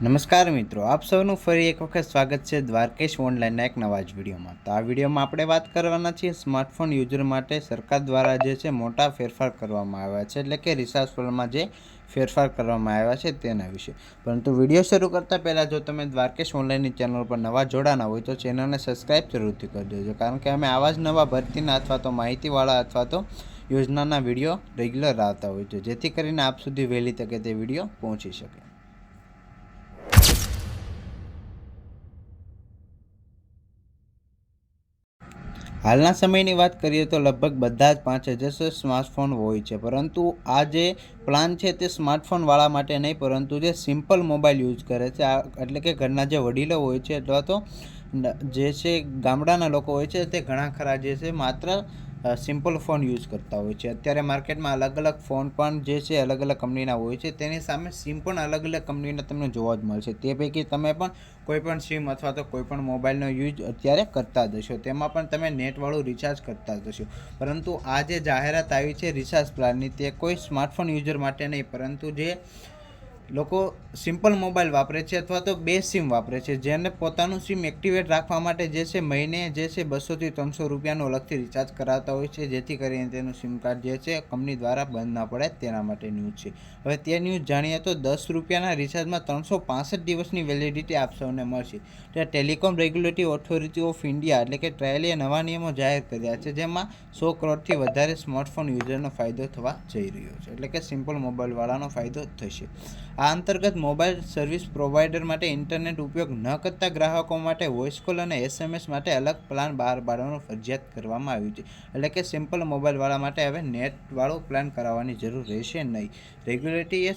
નમસ્કાર મિત્રો, આપ સૌનું ફરી એક વખત સ્વાગત છે દ્વારકેશ ઓનલાઈનના એક નવા જ વિડીયોમાં. તો આ વિડીયોમાં આપણે વાત કરવાના છીએ સ્માર્ટફોન યુઝર માટે સરકાર દ્વારા જે છે મોટા ફેરફાર કરવામાં આવ્યા છે, એટલે કે રિસાર્ચ પ્લાનમાં જે ફેરફાર કરવામાં આવ્યા છે તેના વિશે. પરંતુ વીડિયો શરૂ કરતાં પહેલાં જો તમે દ્વારકેશ ઓનલાઈનની ચેનલ પર નવા જોડાના હોય તો ચેનલને સબસ્ક્રાઈબ જરૂરથી કરી દેજો, કારણ કે અમે આવા જ નવા ભરતીના અથવા તો માહિતીવાળા અથવા તો યોજનાના વીડિયો રેગ્યુલર આવતા હોય છે, જેથી કરીને આપ સુધી વહેલી તકે તે વીડિયો પહોંચી શકે. હાલના સમયની વાત કરીએ તો લગભગ બધા જ પાંચ હજાર સ્માર્ટફોન હોય છે. પરંતુ આ જે પ્લાન છે તે સ્માર્ટફોનવાળા માટે નહીં, પરંતુ જે સિમ્પલ મોબાઈલ યુઝ કરે છે, આ એટલે કે ઘરના જે વડીલો હોય છે અથવા તો જે છે ગામડાના લોકો હોય છે, તે ઘણા ખરા જે છે, માત્ર સિમ્પલ ફોન યુઝ કરતા હોય છે. અત્યારે માર્કેટમાં અલગ અલગ ફોન પણ જે છે, અલગ અલગ કંપનીના હોય છે. તેની સામે સિમ પણ અલગ અલગ કંપનીના તમને જોવા જ મળશે. તે પૈકી તમે પણ કોઈપણ સિમ અથવા તો કોઈપણ મોબાઈલનો યુઝ અત્યારે કરતા જશો તેમાં પણ તમે નેટવાળું રિચાર્જ કરતા જશો પરંતુ આ જે જાહેરાત આવી છે રિચાર્જ પ્લાનની તે કોઈ સ્માર્ટફોન યુઝર માટે નહીં. પરંતુ જે લોકો સિમ્પલ મોબાઈલ વાપરે છે અથવા તો બે સિમ વાપરે છે, જેને પોતાનું સિમ એક્ટિવેટ રાખવા માટે જે છે મહિને જે છે બસોથી ત્રણસો રૂપિયાનું અલગથી રિચાર્જ કરાવતા હોય છે, જેથી કરીને તેનું સિમ કાર્ડ જે છે કંપની દ્વારા બંધ ના પડે તેના માટે ન્યૂઝ છે. હવે તે ન્યૂઝ જાણીએ તો દસ રૂપિયાના રિચાર્જમાં ત્રણસો પાસઠ દિવસની વેલિડિટી આપ સૌને મળશે. તે telecom regulatory authority of India એટલે કે ટ્રાયલીએ નવા નિયમો જાહેર કર્યા છે, જેમાં સો કરોડથી વધારે સ્માર્ટફોન યુઝરનો ફાયદો થવા જઈ રહ્યો છે. એટલે કે સિમ્પલ મોબાઈલવાળાનો ફાયદો થશે. આ અંતર્ગત મોબાઈલ સર્વિસ પ્રોવાઈડર માટે ઇન્ટરનેટ ઉપયોગ ન કરતા ગ્રાહકો માટે વોઇસ કોલ અને એસએમએસ માટે અલગ પ્લાન બહાર પાડવાનું ફરજિયાત કરવામાં આવ્યું છે. એટલે કે સિમ્પલ મોબાઈલવાળા માટે હવે નેટવાળો પ્લાન કરાવવાની જરૂર રહેશે નહીં. રેગ્યુલેટરીએ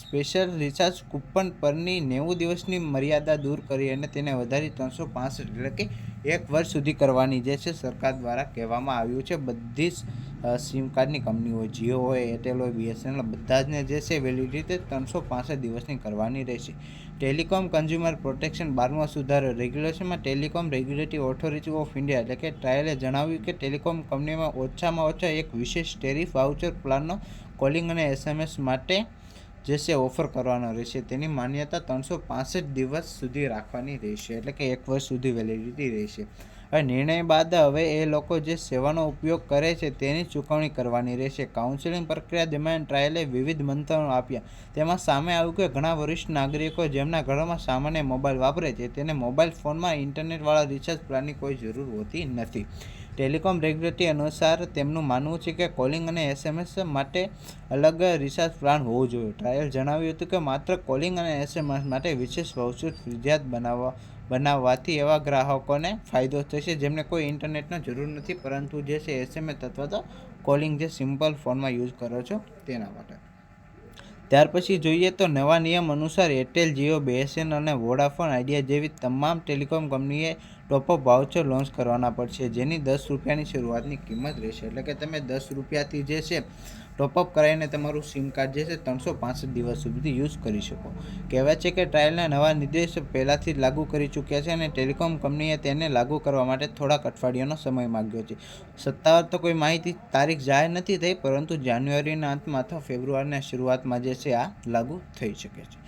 સ્પેશિયલ રિચાર્જ કૂપન પરની નેવું દિવસની મર્યાદા દૂર કરી અને તેને વધારી ત્રણસો પાસઠ એટલે કે એક વર્ષ સુધી કરવાની, જે છે સરકાર દ્વારા કહેવામાં આવ્યું છે. બધી જ સિમ કાર્ડની કંપની હોય જીઓ હોય એરટેલ હોય બીએસએનએલ બધા જને જે છે વેલિડિટી ત્રણસો પાસઠ દિવસની કરવાની રહેશે. ટેલિકોમ કન્ઝ્યુમર પ્રોટેક્શન બારમો સુધારો રેગ્યુલેશનમાં telecom regulatory authority of India એટલે કે ટ્રાયલે જણાવ્યું કે ટેલિકોમ કંપનીમાં ઓછામાં ઓછા એક વિશેષ ટેરિફ વાઉચર પ્લાનનો કોલિંગ અને એસએમએસ માટે જે છે ઓફર કરવાનો રહેશે. તેની માન્યતા ત્રણસો દિવસ સુધી રાખવાની રહેશે, એટલે કે એક વર્ષ સુધી વેલિડિટી રહેશે. નિર્ણય બાદ હવે એ લોકો જે સેવાનો ઉપયોગ કરે છે તેની ચૂકવણી કરવાની રહેશે. કાઉન્સિલિંગ પ્રક્રિયા દરમિયાન ટ્રાયલે વિવિધ મંતવ્યો આપ્યા. તેમાં સામે આવ્યું કે ઘણા વરિષ્ઠ નાગરિકો જેમના ઘરોમાં સામાન્ય મોબાઈલ વાપરે છે, તેને મોબાઈલ ફોનમાં ઇન્ટરનેટવાળા રિચાર્જ પ્લાનની કોઈ જરૂર હોતી નથી. ટેલિકોમ રેગ્યુલેટરી અનુસાર તેમનું માનવું છે કે કોલિંગ અને એસએમએસ માટે અલગ રિચાર્જ પ્લાન હોવું જોઈએ. ટ્રાયલ જણાવ્યું હતું કે માત્ર કોલિંગ અને એસએમએસ માટે વિશેષ વૌચિત ફરજિયાત બનાવવા બનાવવાથી એવા ગ્રાહકોને ફાયદો થશે જેમને કોઈ ઇન્ટરનેટનો જરૂર નથી, પરંતુ જે છે એસએમએસ અથવા તો કોલિંગ જે સિમ્પલ ફોનમાં યુઝ કરો છો તેના માટે. ત્યાર પછી જોઈએ તો નવા નિયમ અનુસાર એરટેલ, જીઓ, બીએસએન અને વોડાફોન આઈડિયા જેવી તમામ ટેલિકોમ કંપનીએ ટોપઅપ વાઉચર લોન્ચ કરવાના પડશે, જેની દસ રૂપિયાની શરૂઆતની કિંમત રહેશે. એટલે કે તમે દસ રૂપિયાથી જે છે ટોપઅપ કરાવીને તમારું સિમ કાર્ડ જે છે ત્રણસો પાંસઠ દિવસ સુધી યુઝ કરી શકો. કહેવાય છે કે ટ્રાયલના નવા નિર્દેશ પહેલાંથી જ લાગુ કરી ચૂક્યા છે અને ટેલિકોમ કંપનીએ તેને લાગુ કરવા માટે થોડાક અઠવાડિયાનો સમય માંગ્યો છે. સત્તાવાર તો કોઈ માહિતી તારીખ જાહેર નથી થઈ, પરંતુ જાન્યુઆરીના અંતમાં અથવા ફેબ્રુઆરીના શરૂઆતમાં જે છે આ લાગુ થઈ શકે છે.